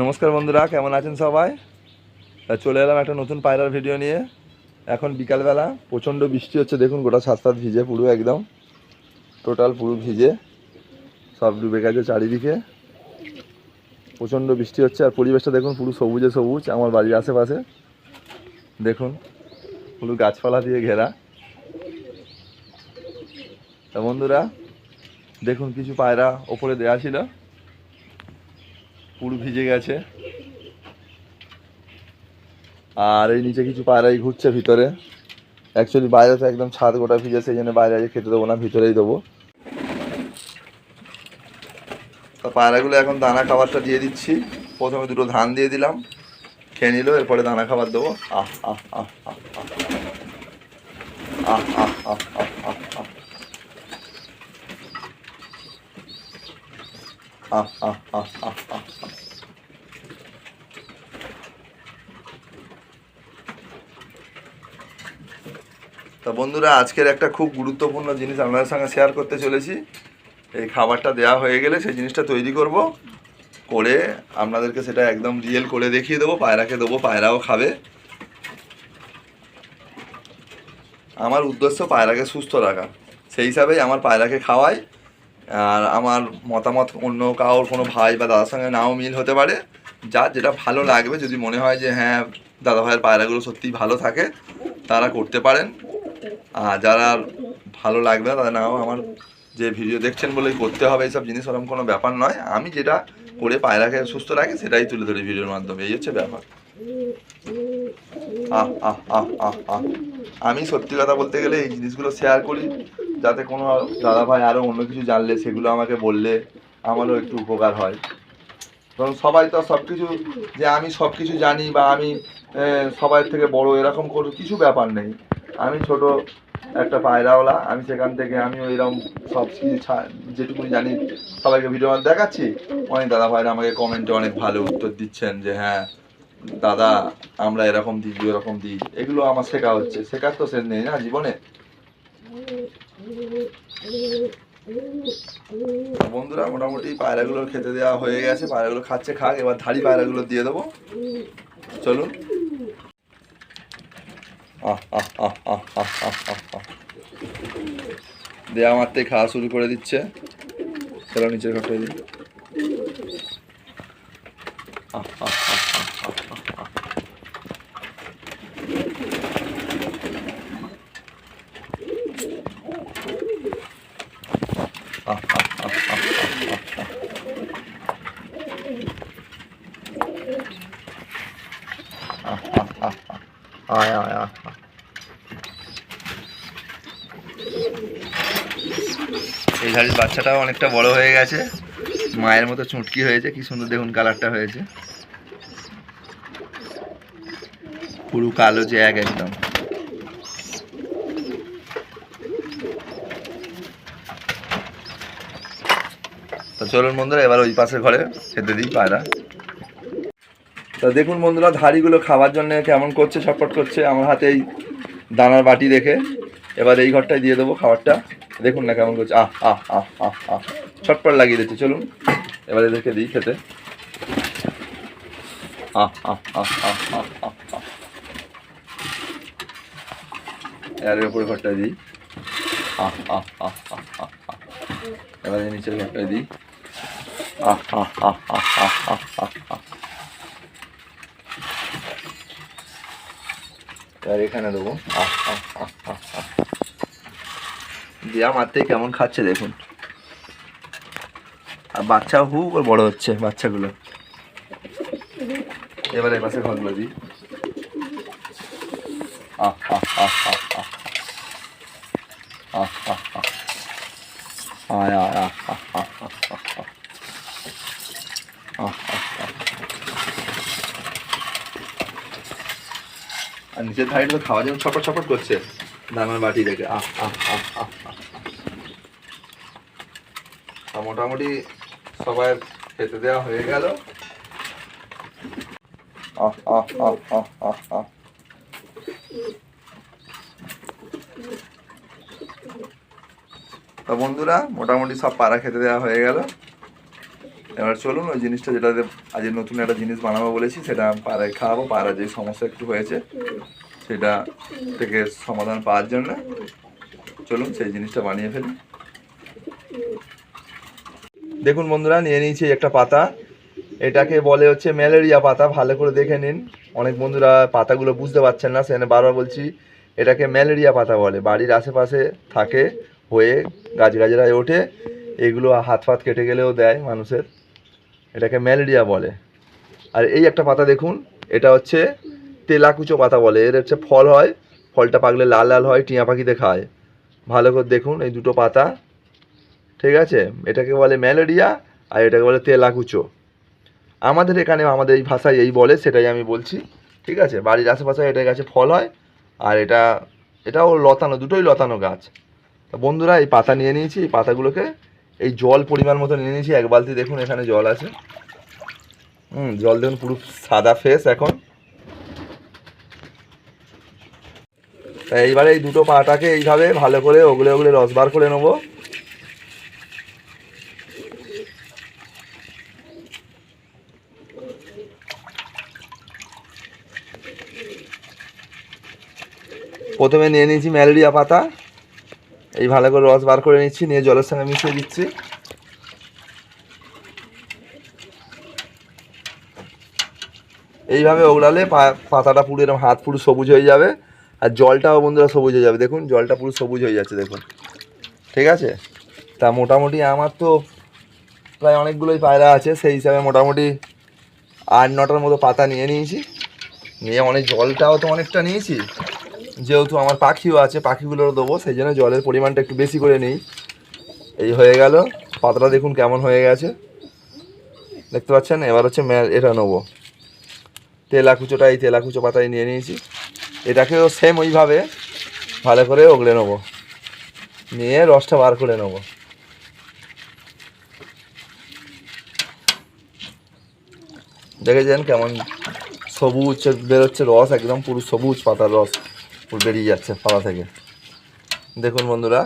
নমস্কার বন্ধুরা, কেমন আছেন সবাই? চলে এলাম একটা নতুন পায়রার ভিডিও নিয়ে। এখন বিকালবেলা, প্রচণ্ড বৃষ্টি হচ্ছে, দেখুন গোটা সাত সাত ভিজে পুরো একদম। টোটাল পুরো ভিজে, সব ডুবে গেছে চারিদিকে। প্রচণ্ড বৃষ্টি হচ্ছে, আর পরিবেশটা দেখুন পুরো সবুজে সবুজ, আমার বাড়ির আশেপাশে। দেখুন, পুরো গাছপালা দিয়ে ঘেরা। তা বন্ধুরা, দেখুন কিছু পায়রা ওপরে দেয়া ছিল। পুরো ভিজে গেছে। আর এই নিচে কিছু পায়রাই ঘুরছে ভিতরে। অ্যাকচুয়ালি বাইরে তো একদম ছাদ গোটা ভিজে, সেই জন্য বাইরে আগে খেতে দেবো না, ভিতরেই দেবো। পায়রাগুলো এখন দানা খাবারটা দিয়ে দিচ্ছি। প্রথমে দুটো ধান দিয়ে দিলাম, খেয়ে নিল, এরপরে দানা খাবার দেবো। আহ আহ আহ আহ আহ আহ আহ আহ আহ আহ আহ আহ আহ তা বন্ধুরা, আজকের একটা খুব গুরুত্বপূর্ণ জিনিস আপনাদের সঙ্গে শেয়ার করতে চলেছি। এই খাবারটা দেওয়া হয়ে গেলে সেই জিনিসটা তৈরি করব। করে আপনাদেরকে সেটা একদম রিয়েল করে দেখিয়ে দেবো, পায়রাকে দেবো, পায়রাও খাবে। আমার উদ্দেশ্য পায়রাকে সুস্থ রাখা। সেই হিসাবেই আমার পায়রাকে খাওয়াই। আর আমার মতামত অন্য কারোর কোনো ভাই বা দাদার সঙ্গে নাও মিল হতে পারে। যার যেটা ভালো লাগবে, যদি মনে হয় যে হ্যাঁ দাদা ভাইয়ের পায়রাগুলো সত্যিই ভালো থাকে, তারা করতে পারেন। আর যারা ভালো লাগবে না, তাদের নাও আমার যে ভিডিও দেখছেন বলেই করতে হবে এইসব জিনিস ওরকম কোনো ব্যাপার নয়। আমি যেটা করে পায়রাকে সুস্থ রাখি, সেটাই তুলে ধরি ভিডিওর মাধ্যমে। এই হচ্ছে ব্যাপার। আহ আহ আহ আহ আহ। আমি সত্যি কথা বলতে গেলে এই জিনিসগুলো শেয়ার করি। যাতে কোনো দাদা ভাই আরও অন্য কিছু জানলে, সেগুলো আমাকে বললে আমারও একটু উপকার হয়। কারণ সবাই তো সব কিছু যে আমি সব কিছু জানি বা আমি সবার থেকে বড় এরকম কোনো কিছু ব্যাপার নেই। আমি ছোট একটা পায়রাওয়ালা, আমি সেখান থেকে আমি ওইরকম সব কিছু যেটুকুনি জানি সবাইকে ভিডিও দেখাচ্ছি। অনেক দাদা ভাইরা আমাকে কমেন্টে অনেক ভালো উত্তর দিচ্ছেন যে হ্যাঁ দাদা, আমরা এরকম দিই এরকম দিই এগুলো আমার শেখা হচ্ছে। শেখার তো শেষ নেই না জীবনে? বন্ধুরা, মোটামুটি পায়রাগুলো খেতে দেওয়া হয়ে গেছে। পায়রাগুলো খাচ্ছে, খাক, এবার ধাড়ি পায়রাগুলো দিয়ে দেবো। চলুন। দেয়া মারতে খাওয়া শুরু করে দিচ্ছে। চলো, নিচের ঘরটা দিই। আহ এই ধাড়ির বাচ্চাটাও অনেকটা বড় হয়ে গেছে। মায়ের মতো চুটকি হয়েছে, কি সুন্দর দেখুন কালারটা হয়েছে। পুরো কালো এক একদম। চলুন বন্ধুরা এবার ওই পাশের ঘরে খেতে দিই পায়রা তা দেখুন বন্ধুরা ধাড়িগুলো খাবার জন্য কেমন করছে ছটপট করছে আমার হাতে এই দানার বাটি রেখে এবার এই ঘরটায় দিয়ে দেবো খাবারটা দেখুন না কেমন করছে আহ আহ আহ আহ আহ ছটপট লাগিয়ে দিচ্ছে চলুন এবার এদেরকে দিই খেতে আহ আহ দিই আহ আহ আহ আহ আহ এবারে নিচের ঘরটায় দিই এবার এখানে দেবো দেয়া মারতে কেমন খাচ্ছে দেখুন আর বাচ্চা হু করে বড় হচ্ছে বাচ্চাগুলো এবারে পাশে ঘরগুলো দিই আহ আহ আহ আহ আহ আহ আহ আহ আহ আহ আহ আর নিচের ধারিটা তো খাওয়া যেমন ছপট ছপট করছে। দানার বাটি দেখে, আহ আহ আহ তা মোটামুটি সবাই খেতে দেওয়া হয়ে গেল। তা বন্ধুরা, মোটামুটি সব পাড়া খেতে দেওয়া হয়ে গেল। এবার চলুন ওই জিনিসটা যেটা আজ নতুন একটা জিনিস বানাবো বলেছি, সেটা পাড়ায় খাওয়াবো পাড়ার যে সমস্যা একটু হয়েছে, সেটা থেকে সমাধান পাওয়ার জন্য। চলুন সেই জিনিসটা বানিয়ে ফেলি। দেখুন বন্ধুরা, নিয়ে নিয়েছি একটা পাতা। এটাকে বলে হচ্ছে ম্যালেরিয়া পাতা, ভালো করে দেখে নিন। অনেক বন্ধুরা পাতাগুলো বুঝতে পারছেন না সেখানে বারবার বলছি, এটাকে ম্যালেরিয়া পাতা বলে। বাড়ির আশেপাশে থাকে, হয়ে গাছ গাছরায় ওঠে, এগুলো হাত ফাত কেটে গেলেও দেয় মানুষের। এটাকে ম্যালেরিয়া বলে। আর এই একটা পাতা দেখুন, এটা হচ্ছে তেলাকুচো পাতা বলে। এর হচ্ছে ফল হয়, ফলটা পাকলে লাল লাল হয়, টিয়া পাখিতে খায়। ভালো করে দেখুন এই দুটো পাতা। ঠিক আছে? এটাকে বলে ম্যালেরিয়া আর এটাকে বলে তেলাকুচো। আমাদের এখানে, আমাদের এই ভাষায় এই বলে, সেটাই আমি বলছি। ঠিক আছে? বাড়ির আশেপাশে এটা গাছে ফল হয় আর এটা, এটাও লতানো, দুটোই লতানো গাছ। বন্ধুরা, এই পাতা নিয়ে নিয়েছি, এই পাতাগুলোকে এই জল পরিমাণ মতো নিয়ে নিয়েছি। এক বালতি দেখুন, এখানে জল আছে। হুম, জল দেখুন, পুরো সাদা ফেস এখন। এইবারে এই দুটো পাটাকে এইভাবে ভালো করে ওগুলে ওগুলে রস বার করে নেব। প্রথমে নিয়ে নিয়েছি ম্যালেরিয়া পাতা। এই ভালো করে রস বার করে নিচ্ছি, নিয়ে জলের সঙ্গে মিশিয়ে দিচ্ছি। এইভাবে ওগলালে পা- পাতাটা পুরো এরকম হাত পুরো সবুজ হয়ে যাবে, আর জলটাও বন্ধুরা সবুজ হয়ে যাবে। দেখুন, জলটা পুরো সবুজ হয়ে যাচ্ছে, দেখুন। ঠিক আছে? তা মোটামুটি আমার তো প্রায় অনেকগুলোই পায়রা আছে, সেই হিসাবে মোটামুটি আট নটার মতো পাতা নিয়ে নিয়েছি। নিয়ে অনেক জলটাও তো অনেকটা নিয়েছি। যেহেতু আমার পাখিও আছে, পাখিগুলোরও দেবো, সেই জন্য জলের পরিমাণটা একটু বেশি করে নিই। এই হয়ে গেল, পাতাটা দেখুন কেমন হয়ে গেছে। দেখতে পাচ্ছেন? এবার হচ্ছে এটা নেব। তেলাকুচোটা, এই তেলাকুচো পাতায় নিয়ে নিয়েছি। এটাকেও সেম ওইভাবে ভালো করে ওগলে নেব। নিয়ে রসটা বার করে নেব। দেখেছেন কেমন সবুজ বেরোচ্ছে রস, একদম পুরো সবুজ পাতার রস। বেরিয়ে যাচ্ছে পাতা থেকে। দেখুন বন্ধুরা,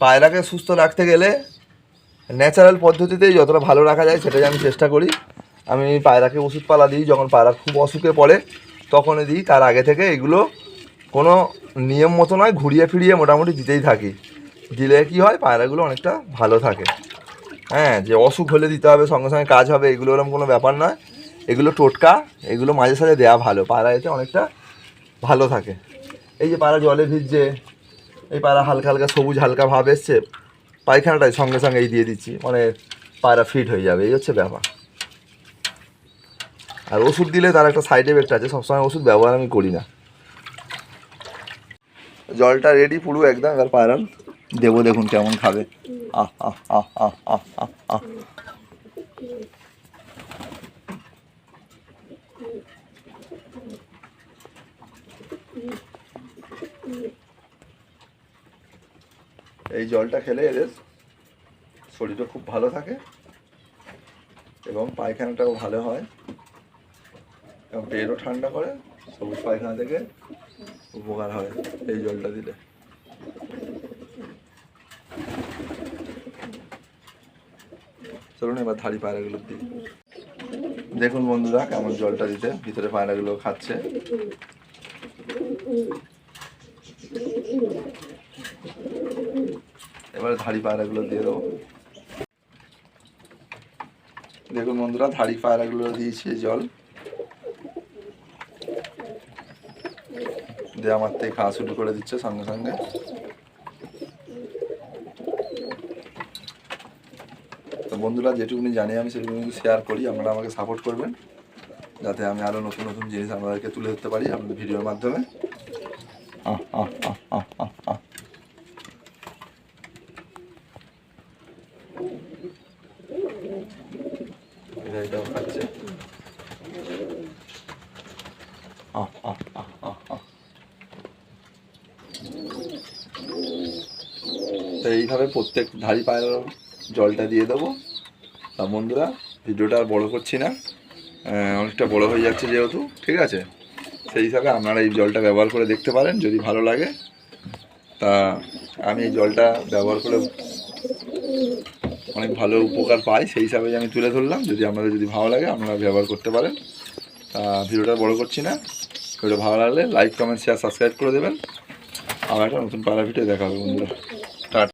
পায়রাকে সুস্থ রাখতে গেলে ন্যাচারাল পদ্ধতিতেই যতটা ভালো রাখা যায় সেটাই আমি চেষ্টা করি। আমি পায়রাকে ওষুধপালা দিই, যখন পায়রা খুব অসুখে পড়ে তখনই দিই। তার আগে থেকে এগুলো কোনো নিয়ম মতো নয়, ঘুরিয়ে ফিরিয়ে মোটামুটি দিতেই থাকি। দিলে কি হয়, পায়রাগুলো অনেকটা ভালো থাকে। হ্যাঁ যে অসুখ হলে দিতে হবে, সঙ্গে সঙ্গে কাজ হবে, এগুলো ওরকম কোনো ব্যাপার নয়। এগুলো টোটকা, এগুলো মাঝে সাঝে দেওয়া ভালো পায়রা এতে অনেকটা ভালো থাকে। এই যে পায়রা জলে ভিজছে, এই পায়রা হালকা হালকা সবুজ হালকা ভাব এসছে, পায়খানাটাই সঙ্গে সঙ্গে এই দিয়ে দিচ্ছি মানে পায়রা ফিট হয়ে যাবে, এই হচ্ছে ব্যাপার। আর ওষুধ দিলে তার একটা সাইড এফেক্ট আছে, সবসময় ওষুধ ব্যবহার আমি করি না। জলটা রেডি পুরো একদম এবার পায়রা দেবো দেখুন কেমন খাবে। আহ আহ আহ আহ আহ আহ। এই জলটা খেলে এদের শরীরও খুব ভালো থাকে এবং পায়খানাটাও ভালো হয় এবং পেটও ঠান্ডা করে, সবুজ পায়খানা থেকে উপকার হয় এই জলটা দিলে। চলুন এবার ধাড়ি পায়রাগুলো দিই। দেখুন বন্ধুরা কেমন জলটা দিতে, ভিতরে পায়রাগুলো খাচ্ছে। এবার ধাড়ি পায়রাগুলো দিয়ে দেবো। দেখুন বন্ধুরা, ধাড়ি পায়রাগুলো দিয়েছি জল। দিয়ে আমার থেকে খাওয়া শুরু করে দিচ্ছে সঙ্গে সঙ্গে। তো বন্ধুরা, যেটুকুনি জানি আমি, সেটুকুনি শেয়ার করি। আপনারা আমাকে সাপোর্ট করবেন, যাতে আমি আরও নতুন নতুন জিনিস আপনাদেরকে তুলে ধরতে পারি আপনাদের ভিডিওর মাধ্যমে। আহ আহ আহ আহ আহ আহ এটা এটাও খাচ্ছে আহ আহ আহ আহ আহ তো এইভাবে প্রত্যেক ধাড়ি পায়ের জলটা দিয়ে দেবো। তা বন্ধুরা, ভিডিওটা আর বড় করছি না। অনেকটা বড় হয়ে যাচ্ছে যেহেতু, ঠিক আছে? সেই হিসাবে আপনারা এই জলটা ব্যবহার করে দেখতে পারেন, যদি ভালো লাগে। তা আমি এই জলটা ব্যবহার করে অনেক ভালো উপকার পাই, সেই হিসাবেই আমি তুলে ধরলাম। যদি আপনাদের যদি ভালো লাগে, আপনারা ব্যবহার করতে পারেন। ভিডিওটা বড় করছি না। ভিডিও ভালো লাগলে লাইক কমেন্ট শেয়ার সাবস্ক্রাইব করে দেবেন। আবার একটা নতুন পাড়া ভিডিও দেখা হবে বন্ধুরা